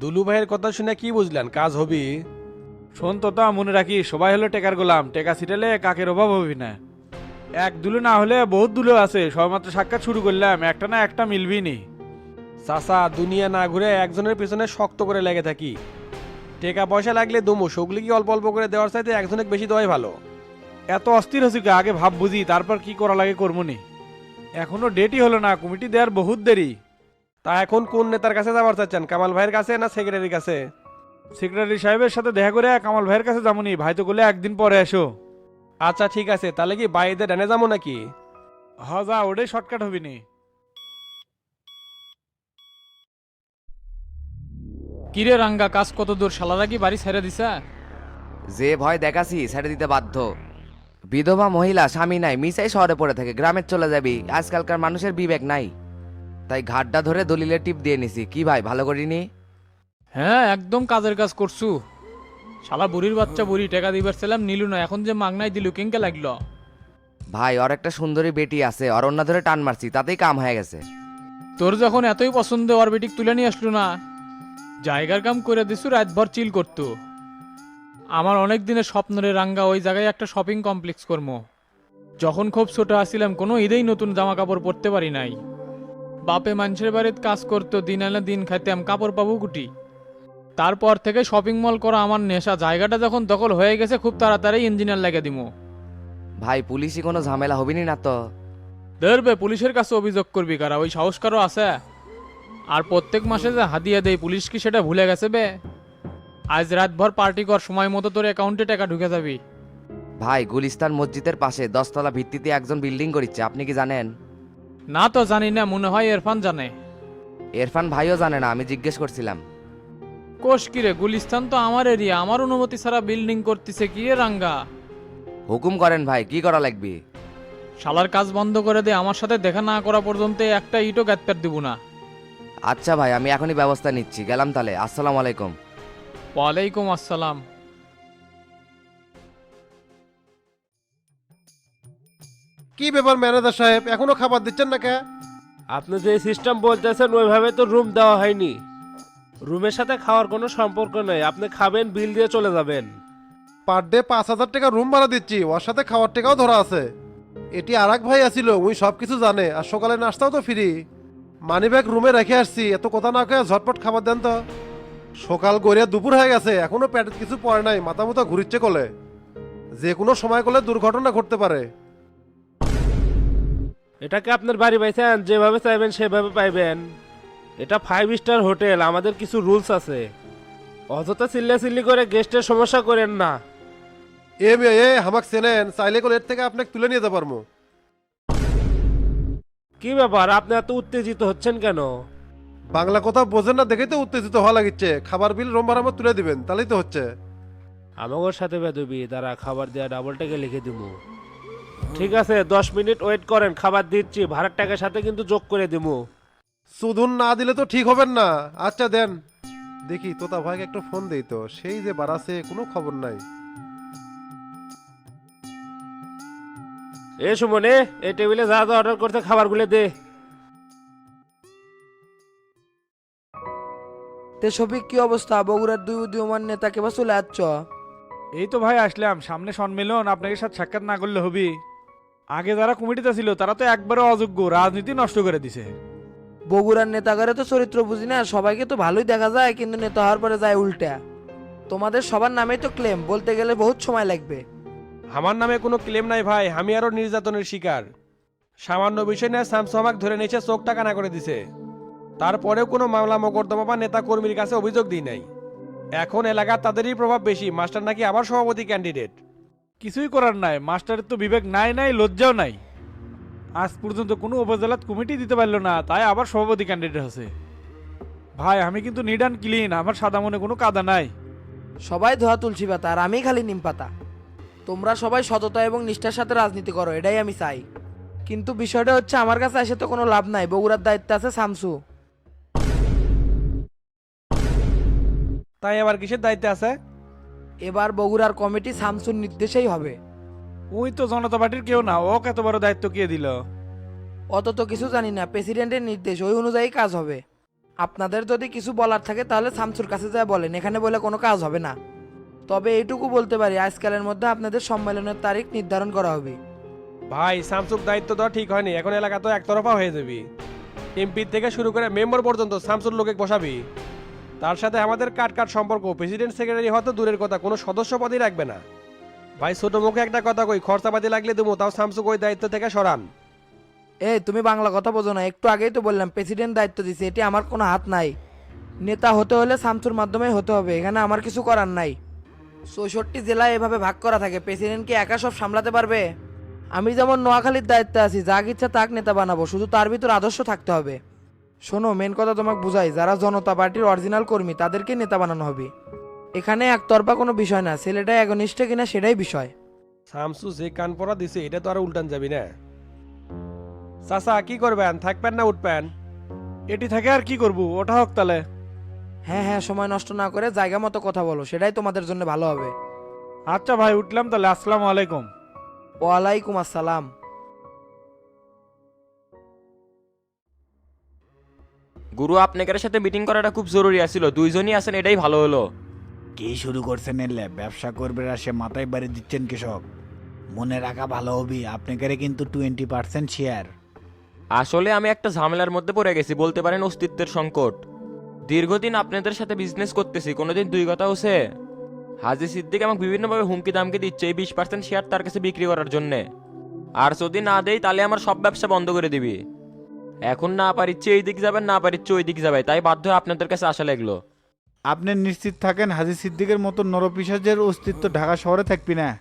দুলু ভাইয়ের কথা শুনে কি বুঝলেন? কাজ হবি? শোন তো তা মনে রাখি সবাই হলো টেকার গোলাম। টেকা ছিটালে কাকের অভাব হবি না। এক দুলো না হলে বহুত দুলো আছে সবেমাত্র সাক্ষাৎ শুরু করলাম একটা না একটা মিলবি নি। চাচা দুনিয়া না ঘুরে একজনের পেছনে শক্ত করে লেগে থাকি। টাকা পয়সা লাগলে দমু সেগুলি কি অল্প অল্প করে দেওয়ার চাইতে একজনের বেশি দেওয়াই ভালো? এত অস্থির হচ্ছে কি আগে ভাব বুঝি তারপর কি করা লাগে কর্মনি এখনও ডেটই হলো না কমিটি দেওয়ার বহুত দেরি। তা এখন কোন নেতার কাছে যাবার চাচ্ছেন? কামাল ভাইয়ের কাছে না সেক্রেটারির কাছে? সেক্রেটারি সাহেবের সাথে দেখা করে কামাল ভাইয়ের কাছে যামনি ভাই তো বলে একদিন পরে এসো। আচ্ছা ঠিক আছে। তাহলে কি বাইরে ডানে যাব নাকি? হ যা ওটাই শর্টকাট হবি নি। কিরে রাঙ্গা কাজ কত দূর? শালারা কি বাড়ি ছেড়ে দিছা? যে ভয় দেখাছি ছেড়ে দিতে বাধ্য। বিধবা মহিলা স্বামী নাই মিসাই শহরে পড়ে থাকে গ্রামে চলে যাবি। আজকালকার মানুষের বিবেক নাই। তাই ঘাটটা ধরে দলিলের টিপ দিয়ে নিছি। কি ভাই ভালো করিনি? হ্যাঁ একদম কাজের কাজ করছু। শালা বুড়ির বাচ্চা বুড়ি টাকা দিবার ছিলাম নিলু না এখন যে মাগনাই দিলু কেঙ্কে লাগল? ভাই ওর একটা সুন্দরী বেটি আছে ওর অন্য ধরে টান মারছি তাতেই কাম হয়ে গেছে। তোর যখন এতই পছন্দ ওর বেটিক তুলে নিয়ে আসলো না জায়গার কাম করে দিছু রাতভর চিল করতো। আমার অনেক দিনের স্বপ্ন রে রাঙ্গা ওই জায়গায় একটা শপিং কমপ্লেক্স করব যখন খুব ছোট আসছিলাম কোনো ঈদেই নতুন জামা কাপড় পরতে পারি নাই। বাপে মানুষের বাড়িতে কাজ করতো দিন আনে দিন খাইতাম কাপড় পাবো কুটি। তারপর থেকে শপিং মল করা আমার নেশা। জায়গাটা যখন দখল হয়ে গেছে খুব তাড়াতাড়ি ইঞ্জিনিয়ার লাগে দিমু। ভাই পুলিশই কোনো ঝামেলা হবিনি না তো? ধরবে পুলিশের কাছে অভিযোগ করবি কারা? ওই সাহস কারও আছে। আর প্রত্যেক মাসে যে হাদিয়া দেয় পুলিশ কি সেটা ভুলে গেছে বে? আজ রাতভর পার্টি কর সময় মতো তোর অ্যাকাউন্টে টাকা ঢুকে যাবি। ভাই গুলিস্তান মসজিদের পাশে দশতলা ভিত্তিতে একজন বিল্ডিং করিচ্ছে আপনি কি জানেন? না তো জানি না মনে হয় ইরফান জানে। এরফান ভাইও জানে না আমি জিজ্ঞেস করছিলাম। কোষ কিরে গুলিস্তান তো আমার এরিয়া আমার অনুমতি ছাড়া বিল্ডিং করতেছে কি রে রাঙ্গা? হুকুম করেন ভাই কি করা লাগবে? শালার কাজ বন্ধ করে দে আমার সাথে দেখা না করা পর্যন্ত একটা ইটও গ্যাতপ্যার দিব না। আচ্ছা ভাই আমি এখনই ব্যবস্থা নিচ্ছি গেলাম তাহলে আসসালামু আলাইকুম। ওয়ালাইকুম আসসালাম। কি ব্যাপার ম্যানেজার সাহেব এখনও খাবার দিচ্ছেন না কে? আপনি যে সিস্টেম বলতেছেন ওইভাবে তো রুম দেওয়া হয়নি। রুমের সাথে খাওয়ার কোনো সম্পর্ক নেই। আপনি খাবেন বিল দিয়ে চলে যাবেন। পার ডে পাঁচ হাজার টাকা রুম ভাড়া দিচ্ছি ওর সাথে খাওয়ার টাকাও ধরা আছে। এটি আর এক ভাই আসিল উই সব কিছু জানে আর সকালে নাস্তাও তো ফ্রি মানি ব্যাগ রুমে রেখে আসছি এত কথা না কয়ে ঝটপট খাবার দেন তো। সকাল গড়িয়া দুপুর হয়ে গেছে এখনও পেটে কিছু পড়ে নাই মাথা মুথা ঘুরিচ্ছে কলে। যে কোনো সময় করলে দুর্ঘটনা ঘটতে পারে। এটাকে আপনার বাড়ি পাইছেন যেভাবে চাইবেন সেভাবে পাইবেন। এটা ফাইভ স্টার হোটেল আমাদের কিছু রুলস আছে। অযথা চিল্লা চিল্লি করে গেস্টের সমস্যা করেন না। এ মেয়ে এ হামাক চেনেন চাইলে করে এর থেকে আপনাকে তুলে নিয়ে যেতে পারব কি ব্যাপার আপনি এত উত্তেজিত হচ্ছেন কেন? বাংলা কথা বোঝেন না দেখেই তো উত্তেজিত হওয়া লাগিচ্ছে। খাবার বিল রুম ভাড়া আমার তুলে দিবেন তাহলেই তো হচ্ছে। আমাগোর সাথে বেদবি তারা খাবার দেওয়া ডাবল টাকা লিখে দিব ঠিক আছে দশ মিনিট ওয়েট করেন খাবার দিচ্ছি ভাড়ার টাকার সাথে কিন্তু যোগ করে দিব সুধুন না দিলে তো ঠিক হবেন না। আচ্ছা দেন। দেখি তোতা ভাইকে একটু ফোন দেই তো সেই যে বাড়াছে কোনো খবর নাই। এ সুমনে এই টেবিলে যা যা অর্ডার করতে খাবারগুলো দে। তে শফিক কি অবস্থা? বগুড়ার দুই উদীয়মান নেতাকে বা চলে আসছ? এই তো ভাই আসলাম। সামনে সম্মেলন আপনাকে সাথে সাক্ষাৎ না করলে হবি। আগে যারা কমিটিতে ছিল তারা তো একবারে অযোগ্য রাজনীতি নষ্ট করে দিছে। বগুড়ার নেতাগারে তো চরিত্র বুঝি না সবাইকে তো ভালোই দেখা যায় কিন্তু নেতা হওয়ার পরে যায় উল্টা। তোমাদের সবার নামেই তো ক্লেম বলতে গেলে বহুত সময় লাগবে। আমার নামে কোনো ক্লেম নাই ভাই আমি আরও নির্যাতনের শিকার। সামান্য বিষয় নিয়ে স্যামসু আমাকে ধরে নিয়েছে চোখ টাকানা করে দিছে। তারপরেও কোনো মামলা মোকদ্দমা বা নেতা কর্মীর কাছে অভিযোগ দিই নাই। এখন এলাকার তাদেরই প্রভাব বেশি মাস্টার নাকি আবার সভাপতি ক্যান্ডিডেট কিছুই করার নাই মাস্টারের তো বিবেক নাই নাই লজ্জাও নাই। আজ পর্যন্ত কোনো উপজেলাত কমিটি দিতে পারল না তাই আবার সভাপতি ক্যান্ডিডেট আছে ভাই আমি কিন্তু নিডান ক্লিন আমার সাদা মনে কোনো কাদা নাই। সবাই ধোয়া তুলসী পাতা আর আমি খালি নিম পাতা। তোমরা সবাই সততা এবং নিষ্ঠার সাথে রাজনীতি করো এটাই আমি চাই। কিন্তু বিষয়টা হচ্ছে আমার কাছে এসে তো কোনো লাভ নাই বগুড়ার দায়িত্ব আছে শামসু তাই আবার কিসের দায়িত্বে আছে? এবার বগুড়ার কমিটি শামসুর নির্দেশেই হবে। ওই তো জনতা পার্টির কেউ না ও কত বড় দায়িত্ব কে দিল? অত তো কিছু জানি না প্রেসিডেন্টের নির্দেশ ওই অনুযায়ী কাজ হবে। আপনাদের যদি কিছু বলার থাকে তাহলে শামসুর কাছে যা বলেন এখানে বলে কোনো কাজ হবে না। তবে এইটুকু বলতে পারি আজকালের মধ্যে আপনাদের সম্মেলনের তারিখ নির্ধারণ করা হবে। ভাই স্যামসুং দায়িত্ব দেওয়া ঠিক হয়নি এখন এলাকা তো একতরফা হয়ে যাবি। এমপি থেকে শুরু করে মেম্বার পর্যন্ত স্যামসুং লোকে বসাবি। তার সাথে আমাদের কাট কাট সম্পর্ক? প্রেসিডেন্ট সেক্রেটারি হয়তো দূরের কথা, কোনো সদস্য পদই রাখবে না। ভাই, ছোট মুখে একটা কথা কই, খরচাপাতি লাগলে দেবো তাও স্যামসুং ওই দায়িত্ব থেকে সরান। এই, তুমি বাংলা কথা বোঝো না, একটু আগেই তো বললাম প্রেসিডেন্ট দায়িত্ব দিছে, এটি আমার কোনো হাত নাই। নেতা হতে হলে শামসুর মাধ্যমেই হতে হবে, এখানে আমার কিছু করার নাই। চৌষট্টি জেলায় এভাবে ভাগ করা থাকে প্রেসিডেন্ট কি একা সব সামলাতে পারবে? আমি যেমন নোয়াখালীর দায়িত্বে আছি যাক ইচ্ছা তাক নেতা বানাবো, শুধু তার ভিতর আদর্শ থাকতে হবে। শোনো মেন কথা তোমাকে বুঝাই যারা জনতা পার্টির অরিজিনাল কর্মী তাদেরকে নেতা বানানো হবে। এখানে একতরফা কোনো বিষয় না ছেলেটা একনিষ্ঠ কিনা সেটাই বিষয়। শামসু যে কান পরা দিছে এটা তো আর উল্টান যাবি না। চাচা কি করবেন? থাকবেন না উঠবেন? এটি থাকে আর কি করব? ওটা হোক তাহলে। হ্যাঁ হ্যাঁ সময় নষ্ট না করে জায়গা মতো কথা বলো সেটাই তোমাদের জন্য ভালো হবে। আচ্ছা ভাই উঠলাম তাহলে। আসসালামু আলাইকুম। ওয়ালাইকুম আসসালাম। গুরু আপনাদের সাথে মিটিং করাটা খুব জরুরি আছিল দুইজনই আছেন এটাই ভালো হলো। কি শুরু করছেন এলে? ব্যবসা করবে আর সে মাথায় বাড়ি দিচ্ছেন কৃষক। মনে রাখা ভালো হবি আপনাকে কিন্তু টোয়েন্টি পার্সেন্ট শেয়ার আসলে আমি একটা ঝামেলার মধ্যে পড়ে গেছি বলতে পারেন অস্তিত্বের সংকট। দীর্ঘদিন আপনাদের সাথে বিজনেস করতেছি কোনোদিন দুই কথা হচ্ছে। হাজি সিদ্দিক আমাকে বিভিন্নভাবে হুমকি দামকে দিচ্ছে এই বিশ পার্সেন্ট শেয়ার তার কাছে বিক্রি করার জন্যে। আর যদি না দেই তাহলে আমার সব ব্যবসা বন্ধ করে দিবি। এখন না পারিচ্ছে এই দিক যাবেন না পারিচ্ছে ওই দিক যাবে। তাই বাধ্য হয়ে আপনাদের কাছে আসা লাগল। আপনি নিশ্চিত থাকেন হাজি সিদ্দিকের মতো নরপিসাজের অস্তিত্ব ঢাকা শহরে থাকবি না?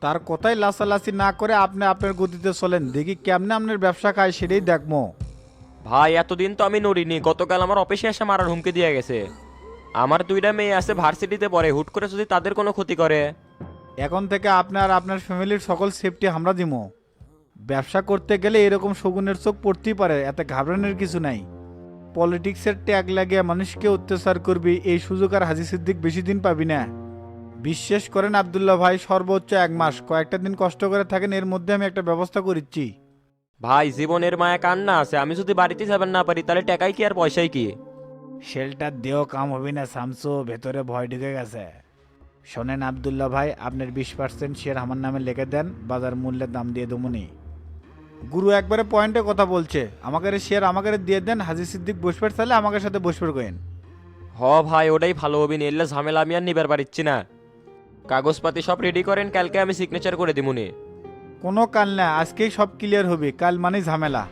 তার কথাই লাসালাসি না করে আপনি আপনার গতিতে চলেন। দেখি কেমনে আপনার ব্যবসা খায় সেটাই দেখব। ভাই এতদিন তো আমি নড়িনি। গতকাল আমার অফিসে এসে মারার হুমকি দিয়ে গেছে। আমার দুইটা মেয়ে আছে ভার্সিটিতে পড়ে। হুট করে যদি তাদের কোনো ক্ষতি করে। এখন থেকে আপনার আপনার ফ্যামিলির সকল সেফটি আমরা দিমো। ব্যবসা করতে গেলে এরকম শগুনের চোখ পড়তেই পারে এতে ঘাবড়ানোর কিছু নাই। পলিটিক্সের ট্যাগ লাগিয়ে মানুষকে অত্যাচার করবি এই সুযোগ আর হাজি সিদ্দিক বেশি দিন পাবি না। বিশ্বাস করেন আবদুল্লাহ ভাই সর্বোচ্চ এক মাস কয়েকটা দিন কষ্ট করে থাকেন এর মধ্যে আমি একটা ব্যবস্থা করিচ্ছি। ভাই জীবনের মায়া কান্না আছে আমি যদি বাড়িতে যাবেন না পারি তাহলে টাকাই কি আর পয়সাই কি? শেলটার দেহ কাম হবে না সামসু ভেতরে ভয় ঢুকে গেছে। শোনেন আবদুল্লাহ ভাই আপনার বিশ পার্সেন্ট শেয়ার আমার নামে লিখে দেন বাজার মূল্যের দাম দিয়ে দেবনি গুরু একবারে পয়েন্টে কথা বলছে। আমাকে শেয়ার আমাকে দিয়ে দেন হাজি সিদ্দিক বসবার চাইলে আমাকে সাথে বসবার কেন হ ভাই ওটাই ভালো হবে নিলে ঝামেলা আমি আর নিবার পারিচ্ছি না। কাগজপাতি সব রেডি করেন কালকে আমি সিগনেচার করে দিমুনি কোনো কাল না আজকেই সব ক্লিয়ার হবে কাল মানেই ঝামেলা।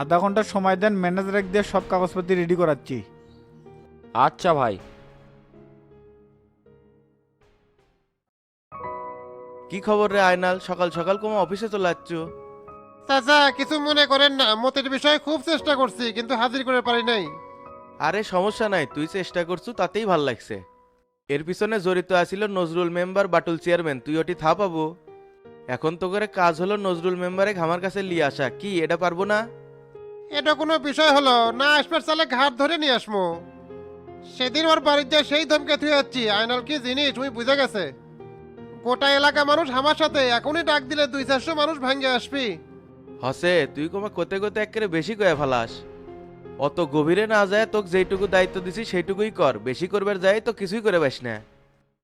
আধা ঘণ্টা সময় দেন ম্যানেজার দিয়ে সব কাগজপাতি রেডি করাচ্ছি। আচ্ছা ভাই। কি খবর রে আয়নাল? সকাল সকাল কোমা অফিসে চলে যাচ্ছ? চাচা কিছু মনে করেন না মতের বিষয়ে খুব চেষ্টা করছি কিন্তু হাজির করে পারি নাই। আরে সমস্যা নাই তুই চেষ্টা করছু তাতেই ভালো লাগছে। এর পিছনে জড়িত আছিল নজরুল মেম্বার বাটুল চেয়ারম্যান তুই ওটি থা পাবো। এখন তো করে কাজ হলো নজরুল মেম্বারে আমার কাছে লিয়ে আসা কি এটা পারব না? এটা কোনো বিষয় হলো না আসবার চালে ঘাট ধরে নিয়ে আসমো। সেদিন ওর বাড়ির যা সেই ধমকে থুয়ে যাচ্ছি আয়নাল কি জিনিস তুমি বুঝে গেছে। গোটা এলাকা মানুষ আমার সাথে এখনই ডাক দিলে দুই চারশো মানুষ ভাঙ্গে আসবি। হসে তুই কোমা কোতে কোতে একেবারে বেশি কয়ে ফেলাস। অত গভীরে না যায় তোকে যেইটুকু দায়িত্ব দিছি সেইটুকুই কর বেশি করবার যায় তো কিছুই করে পাস না।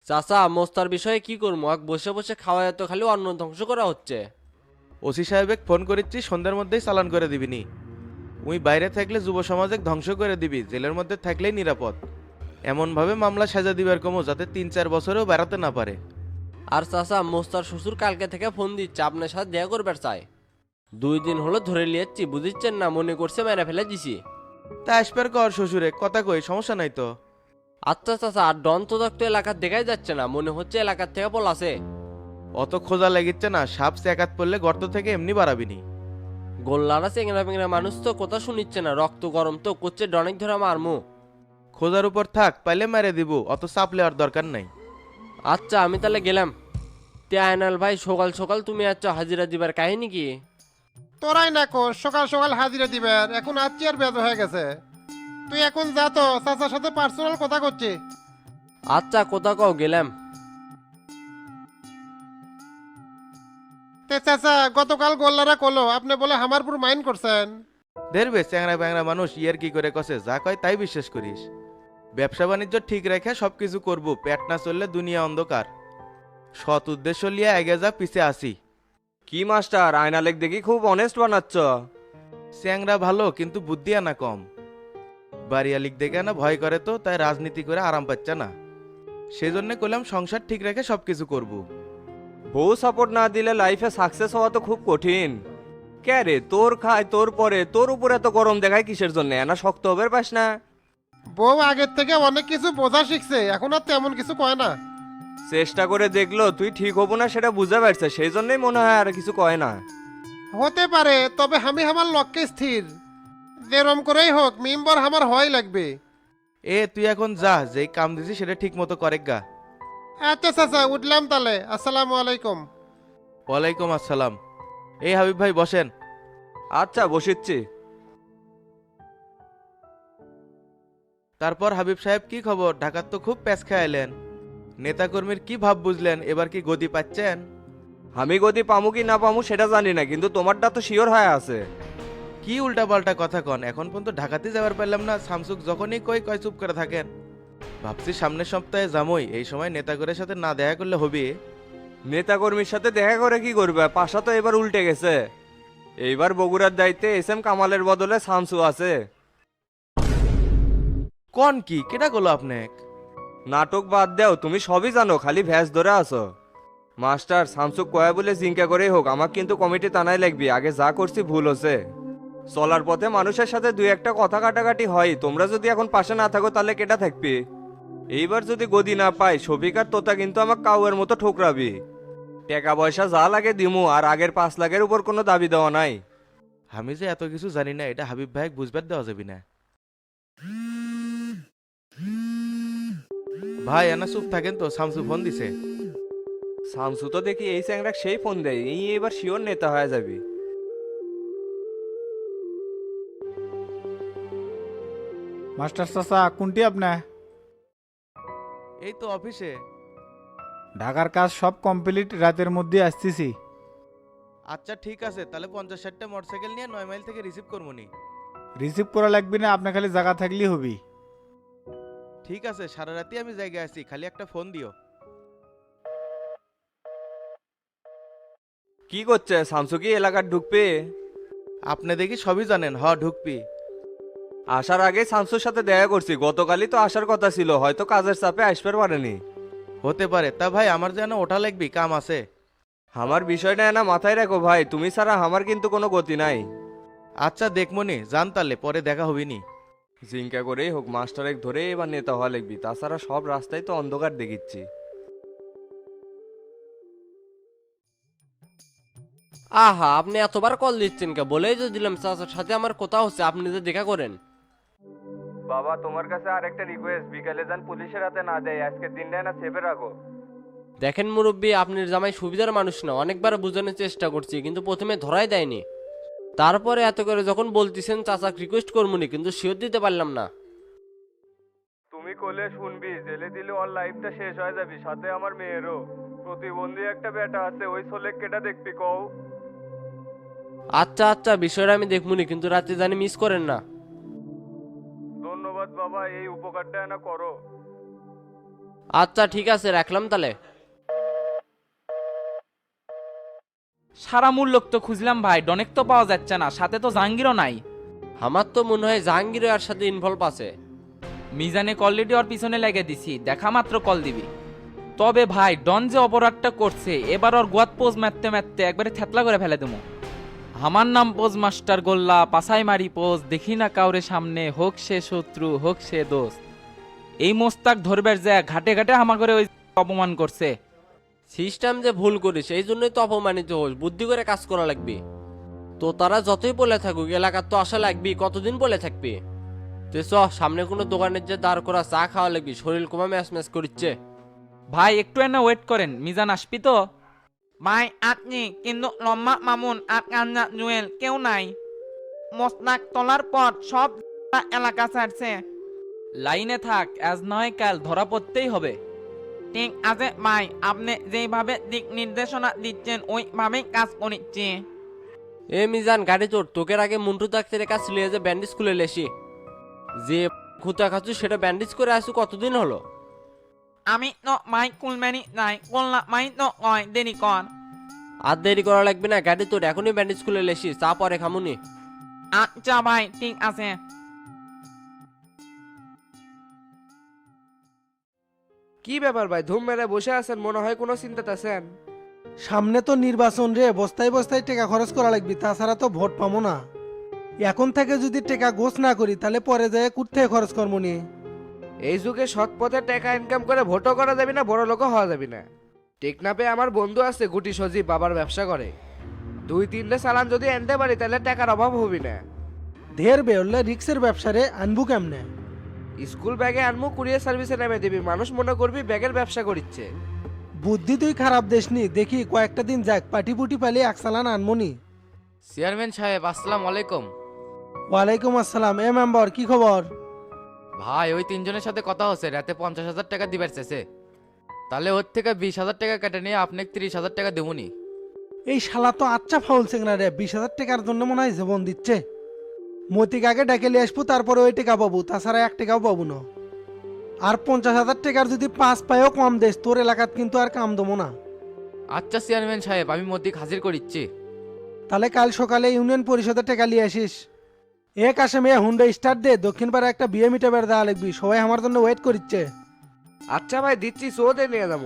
চাচা মোস্তার বিষয়ে কি করব এক বসে বসে খাওয়া তো খালি অন্ন ধ্বংস করা হচ্ছে। ওসি সাহেবে ফোন করেছি সন্ধ্যার মধ্যেই চালান করে দিবিনি। উই বাইরে থাকলে যুব সমাজে ধ্বংস করে দিবি জেলের মধ্যে থাকলেই নিরাপদ। এমনভাবে মামলা সাজা দিবার কমো যাতে তিন চার বছরেও বেড়াতে না পারে। আর চাচা মোস্তার শ্বশুর কালকে থেকে ফোন দিচ্ছে আপনার সাথে দেখা করবার চাই। দুই দিন হলো ধরে লিয়েছি বুঝিচ্ছেন না মনে করছে মেরে ফেলে দিছি। তা আসবার কর শ্বশুরে কথা কই সমস্যা নাই তো? আচ্ছা চাচা আর ডন তো তো এলাকার দেখাই যাচ্ছে না মনে হচ্ছে এলাকার থেকে পলাছে অত খোঁজা লেগেছে না সাপ একাত পড়লে গর্ত থেকে এমনি বাড়াবিনি গোল্লারা চেংরা পেংরা মানুষ তো কথা শুনিচ্ছে না রক্ত গরম তো করছে ডনেক ধরে মারমু। খোঁজার উপর থাক পাইলে মেরে দিব অত চাপ লেওয়ার দরকার নাই। আচ্ছা আমি তাহলে গেলাম। তে আয়নাল ভাই সকাল সকাল তুমি আচ্ছা হাজিরা দিবার কাহিনী কি? তোরাই না কো সকাল সকাল হাজিরা দিবার এখন আজকে আর বেদ হয়ে গেছে। তুই এখন যা তো চাচার সাথে পার্সোনাল কথা করছি। আচ্ছা কোথা কও গেলাম। তে চাচা গতকাল গোল্লারা কলো আপনি বলে হামারপুর মাইন করছেন। দেখবে চ্যাংরা ব্যাংরা মানুষ ইয়ার কি করে কসে যা কয় তাই বিশ্বাস করিস। ব্যবসা বাণিজ্য ঠিক রেখে সব কিছু করব পেট না চললে দুনিয়া অন্ধকার। সৎ উদ্দেশ্য লিয়ে এগে যা পিছে আসি। কি মাস্টার আয়না লেখ দেখি খুব অনেস্ট বানাচ্ছ। চ্যাংরা ভালো কিন্তু বুদ্ধি আনা কম। বাড়িয়ালিক দেখে না ভয় করে তো তাই রাজনীতি করে আরাম পাচ্ছে না। সেজন্য কইলাম সংসার ঠিক রেখে সব কিছু করব। বউ সাপোর্ট না দিলে লাইফে সাকসেস হওয়া তো খুব কঠিন। কে রে তোর খায় তোর পরে তোর উপরে এত গরম দেখায় কিসের জন্য? না শক্ত হবে পাস না। বউ আগের থেকে অনেক কিছু বোঝা শিখছে এখন আর তেমন কিছু কয় না। চেষ্টা করে দেখল তুই ঠিক হব না সেটা বুঝতে পারছে সেই জন্যই মনে হয় আর কিছু কয় না। হতে পারে তবে আমি আমার লক্ষ্যে স্থির। যেরম করেই হোক মেম্বার আমার হয় লাগবে। এ তুই এখন যা যেই কাম দিছি সেটা ঠিক মতো করে গা। আচ্ছা চাচা উঠলাম তাহলে। আসসালামু আলাইকুম। ওয়ালাইকুম আসসালাম। এই হাবিব ভাই বসেন। আচ্ছা বসিচ্ছি। তারপর হাবিব সাহেব কি খবর? ঢাকার তো খুব প্যাচ খাইলেন নেতাকর্মীর কি ভাব বুঝলেন? এবার কি গদি পাচ্ছেন? আমি গদি পামু কি না পামু সেটা জানি না কিন্তু তোমারটা তো শিওর হয়ে আছে। কি উল্টাপাল্টা কথা কন? এখন পর্যন্ত ঢাকাতে যাবার পারলাম না সামসুক যখনই কই কয় চুপ করে থাকেন। ভাবছি সামনের সপ্তাহে যামই এই সময় নেতাকরের সাথে না দেখা করলে হবে? নেতাকর্মীর সাথে দেখা করে কি করবে? পাশা তো এবার উল্টে গেছে। এইবার বগুড়ার দায়িত্বে এস এম কামালের বদলে শামসু আছে। কন কি? কেটা গেল আপনাক? নাটক বাদ দাও, তুমি সবই জানো, খালি ভ্যাস ধরে আছো। মাস্টার, শামসুক কয়া বলে জিঙ্কা করেই হোক আমার কিন্তু কমিটি টানাই লাগবে, আগে যা করছি ভুল হচ্ছে। চলার পথে মানুষের সাথে দুই একটা কথা কাটাকাটি হয়, তোমরা যদি এখন পাশে না থাকো, তাহলে কেটা থাকবি? এইবার যদি গদি না পাই শফিকার তোতা কিন্তু আমার কাউয়ের মতো ঠোকরাবি। টাকা পয়সা যা লাগে দিমু, আর আগের পাঁচ লাখের উপর কোনো দাবি দেওয়া নাই। আমি যে এত কিছু জানি না, এটা হাবিব ভাই বুঝবার দেওয়া যাবে না। ভাই এনা চুপ থাকেন তো শামসু ফোন দিছে। শামসু তো দেখি এই চ্যাংরা সেই ফোন দেয় এই এবার শিওর নেতা হয়ে যাবি। মাস্টার চাচা কোনটি আপনার এই তো অফিসে। ঢাকার কাজ সব কমপ্লিট রাতের মধ্যে আসতেছি। আচ্ছা ঠিক আছে তাহলে পঞ্চাশ ষাটটা মোটরসাইকেল নিয়ে নয় মাইল থেকে রিসিভ করব নি। রিসিভ করা লাগবে না আপনার খালি জায়গা থাকলেই হবি। ঠিক আছে সারা রাতি আমি জায়গায় আছি খালি একটা ফোন দিও। কি করছে? শামসু কি এলাকার ঢুকবে আপনি দেখি সবই জানেন হ ঢুকবি আসার আগে শামসুর সাথে দেখা করছি গতকালই তো আসার কথা ছিল হয়তো কাজের চাপে আসতে পারেনি। হতে পারে তা ভাই আমার যেন ওঠা লাগবি কাম আছে। আমার বিষয়টা না মাথায় রাখো ভাই তুমি ছাড়া আমার কিন্তু কোনো গতি নাই। আচ্ছা দেখমনি জান তাহলে পরে দেখা হবি নি জিঙ্কা করেই হোক মাস্টার এক ধরে এবার নেতা হওয়া লাগবি। তাছাড়া সব রাস্তায় তো অন্ধকার দেখিচ্ছি। আহা আপনি এতবার কল দিচ্ছেন কে? বলেই তো দিলাম চাচার সাথে আমার কথা হচ্ছে আপনি যে দেখা করেন। বাবা তোমার কাছে আরেকটা রিকোয়েস্ট বিকালে যান পুলিশের হাতে না দেয় আজকের দিনটা না সেভে রাখো। দেখেন মুরব্বী আপনার জামাই সুবিধার মানুষ না অনেকবার বোঝানোর চেষ্টা করছি কিন্তু প্রথমে ধরাই দেয়নি। তারপরে এত করে যখন বলতেছেন চাচা রিকোয়েস্ট করবনি কিন্তু শিওর দিতে পারলাম না। তুমি কোলে শুনবি জেলে দিলে ওর লাইফটা শেষ হয়ে যাবি সাথে আমার মেয়েরও। প্রতিবন্ধী একটা বেটা আছে ওই সোলে কেটা দেখবি কও। আচ্ছা আচ্ছা বিষয়টা আমি দেখবনি কিন্তু রাতে জানি মিস করেন না। ধন্যবাদ বাবা এই উপকারটা না করো। আচ্ছা ঠিক আছে রাখলাম তাহলে। সারা মূল্যক তো খুঁজলাম ভাই ডনেক তো পাওয়া যাচ্ছে না সাথে তো জাহাঙ্গীরও নাই। আমার তো মনে হয় জাহাঙ্গীর আর সাথে ইনভলভ আছে। মিজানে কল রেডি ওর পিছনে লেগে দিছি দেখা মাত্র কল দিবি। তবে ভাই ডন যে অপরাধটা করছে এবার ওর গোয়াত পোজ মারতে মারতে একবারে থেতলা করে ফেলে দেবো। আমার নাম পোজ মাস্টার গোল্লা পাসাই মারি পোজ দেখি না কাউরে সামনে হোক সে শত্রু হোক সে দোস্ত। এই মোস্তাক ধরবার যা ঘাটে ঘাটে হামা করে ওই অপমান করছে। সিস্টেম যে ভুল করিস এই জন্যই তো অপমানিত হোস। বুদ্ধি করে কাজ করা লাগবে। তো তারা যতই বলে থাকুক এলাকার তো আশা লাগবি কতদিন বলে থাকবে? তুই চ সামনে কোনো দোকানের যে দাঁড় করা চা খাওয়া লাগবি শরীর কমা ম্যাচ ম্যাচ করিচ্ছে। ভাই একটু এনে ওয়েট করেন মিজান আসবি তো? ভাই আপনি কিন্তু লম্মা মামুন আর কান্না জুয়েল কেউ নাই। মোস্তাক তোলার পর সব এলাকা ছাড়ছে। লাইনে থাক আজ নয় কাল ধরা পড়তেই হবে। ঠিক আছে ভাই। আপনি যেইভাবে দিক নির্দেশনা দিচ্ছেন ওইভাবেই কাজ করিচ্ছি। এ মিজান গাড়ি চোর তোকের আগে মুন্টু ডাক্তারের কাছে লিয়ে যে ব্যান্ডেজ খুলে লেসি যে খুঁতা খাচ্ছু সেটা ব্যান্ডেজ করে আসু কতদিন হলো? আমি ন মাই কুলম্যানি নাই। কল্লা মাই ন কয় দেরি কর। আর দেরি করা লাগবে না গাড়ি তোর এখনই ব্যান্ডেজ খুলে লেসি চা পরে খামুনি। আচ্ছা ভাই ঠিক আছে। কি ব্যাপার ভাই ধুম মেরে বসে আছেন মনে হয় কোনো চিন্তাতে আছেন? সামনে তো নির্বাচন রে বস্তায় বস্তায় টাকা খরচ করা লাগবে তাছাড়া তো ভোট পাবো না। এখন থেকে যদি টাকা গোছ না করি তাহলে পরে যায় কুর্তে খরচ করব নি। এই যুগে সৎ পথে টাকা ইনকাম করে ভোটও করা যাবে না বড় লোকও হওয়া যাবে না। টেকনাপে আমার বন্ধু আছে গুটি সজীব বাবার ব্যবসা করে। দুই তিনটে চালান যদি আনতে পারি তাহলে টাকার অভাব হবি না। ঢের বেরলে রিক্সের ব্যবসারে আনবু কেমনে? স্কুল ব্যাগে আনমু কুরিয়ার সার্ভিসে নামে দিবি। মানুষ মনে করবি ব্যাগের ব্যবসা করিচ্ছে। বুদ্ধি তুই খারাপ দেশনি দেখি কয়েকটা দিন যাক পাটি পুটি পালিয়ে এক চালান আনমনি চেয়ারম্যান সাহেব আসসালামু আলাইকুম। ওয়ালাইকুম আসসালাম। এ মেম্বার কি খবর? ভাই ওই তিনজনের সাথে কথা হচ্ছে। রাতে পঞ্চাশ হাজার টাকা দিবার চেয়েছে তাহলে ওর থেকে বিশ হাজার টাকা কেটে নিয়ে আপনি তিরিশ হাজার টাকা দেবুনি এই শালা তো আচ্ছা ফাউল সিংরা রে। বিশ হাজার টাকার জন্য মনে হয় জীবন দিচ্ছে। মতিক আগে ডেকে নিয়ে আসব তারপরে ওই টাকা পাবো। তাছাড়া এক টাকাও পাবো না। আর পঞ্চাশ হাজার টাকার যদি পাঁচ পায়ও কম দেশ তোর এলাকাত কিন্তু আর কাম দেবো না। আচ্ছা চেয়ারম্যান সাহেব আমি মতিক হাজির করিচ্ছি। তাহলে কাল সকালে ইউনিয়ন পরিষদের টাকা নিয়ে আসিস। এ কাশে মেয়ে হুন্ডা স্টার্ট দে দক্ষিণ পাড়া একটা বিয়ে মিটাবের দেওয়া লাগবি সবাই আমার জন্য ওয়েট করছে আচ্ছা ভাই দিচ্ছি সোতে নিয়ে যাব।